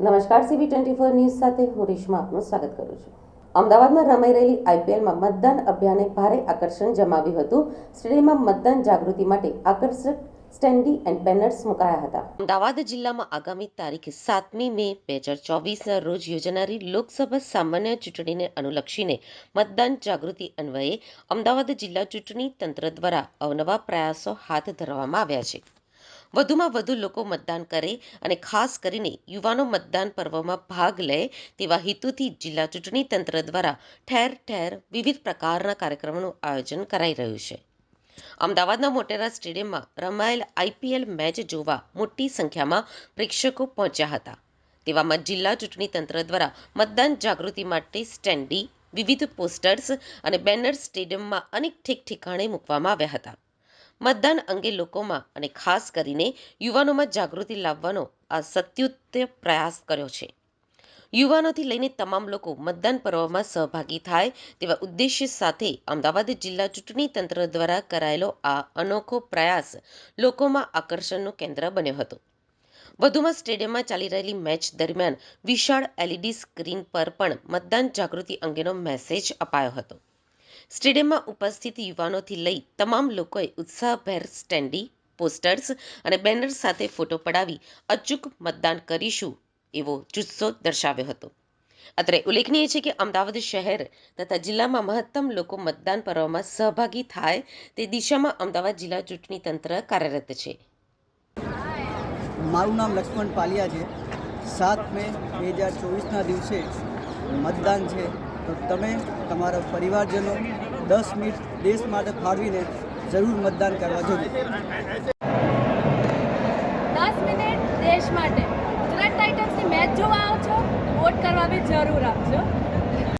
નમસ્કાર CB twenty four news સાથે હું રેશમા આપનું સ્વાગત કરું છું. અમદાવાદમાં રમાઈ રહેલી આઈપીએલમાં મતદાન અભિયાને ભારે આકર્ષણ જમાવ્યું હતું. સ્ટેડિયમમાં મતદાન જાગૃતિ માટે આકર્ષક સ્ટેન્ડી એન્ડ બેનર્સ મુકાયા હતા. અમદાવાદ જિલ્લામાં આગામી તારીખ સાતમી મે બે હજાર ચોવીસના રોજ યોજાનારી લોકસભા સામાન્ય ચૂંટણીને અનુલક્ષીને મતદાન જાગૃતિ અન્વયે અમદાવાદ જિલ્લા ચૂંટણી તંત્ર દ્વારા અવનવા પ્રયાસો હાથ ધરવામાં આવ્યા છે. વધુમાં વધુ લોકો મતદાન કરે અને ખાસ કરીને યુવાનો મતદાન પર્વમાં ભાગ લે તેવા હેતુથી જિલ્લા ચૂંટણી તંત્ર દ્વારા ઠેર ઠેર વિવિધ પ્રકારના કાર્યક્રમોનું આયોજન કરાઈ રહ્યું છે. અમદાવાદના મોટેરા સ્ટેડિયમમાં રમાયેલ આઈપીએલ મેચ જોવા મોટી સંખ્યામાં પ્રેક્ષકો પહોંચ્યા હતા. તેવામાં જિલ્લા ચૂંટણી તંત્ર દ્વારા મતદાન જાગૃતિ માટે સ્ટેન્ડી, વિવિધ પોસ્ટર્સ અને બેનર્સ સ્ટેડિયમમાં અનેક ઠીક ઠેકાણે મૂકવામાં આવ્યા હતા. મતદાન અંગે લોકોમાં અને ખાસ કરીને યુવાનોમાં જાગૃતિ લાવવાનો આ સત્યુત્ય પ્રયાસ કર્યો છે. યુવાનોથી લઈને તમામ લોકો મતદાન પર્વમાં સહભાગી થાય તેવા ઉદ્દેશ્ય સાથે અમદાવાદ જિલ્લા ચૂંટણી તંત્ર દ્વારા કરાયેલો આ અનોખો પ્રયાસ લોકોમાં આકર્ષણનું કેન્દ્ર બન્યો હતો. વધુમાં સ્ટેડિયમમાં ચાલી રહેલી મેચ દરમિયાન વિશાળ એલઈડી સ્ક્રીન પર પણ મતદાન જાગૃતિ અંગેનો મેસેજ અપાયો હતો. સ્ટેડિયમમાં ઉપસ્થિત યુવાનોથી લઈ તમામ લોકોએ ઉત્સાહભેર સ્ટેન્ડી પોસ્ટર્સ અને બેનર્સ સાથે ફોટો પડાવી અચૂક મતદાન કરીશું એવો જુસ્સો દર્શાવ્યો હતો. અત્રે ઉલ્લેખનીય છે કે અમદાવાદ શહેર તથા જિલ્લામાં મહત્તમ લોકો મતદાન પર્વમાં સહભાગી થાય તે દિશામાં અમદાવાદ જિલ્લા ચૂંટણી તંત્ર કાર્યરત છે. મારું નામ લક્ષ્મણ પાલિયા છે. સાત મે બે હજાર ચોવીસના દિવસે મતદાન છે. તો તમે તમારા પરિવારજનો દસ મિનિટ દેશ માટે ફાળવીને જરૂર મતદાન કરવા જોઈએ. દસ મિનિટ દેશ માટે. ગુજરાત ટાઇટન્સની મેચ જોવા આવો છો વોટ કરવા બી જરૂર આપજો.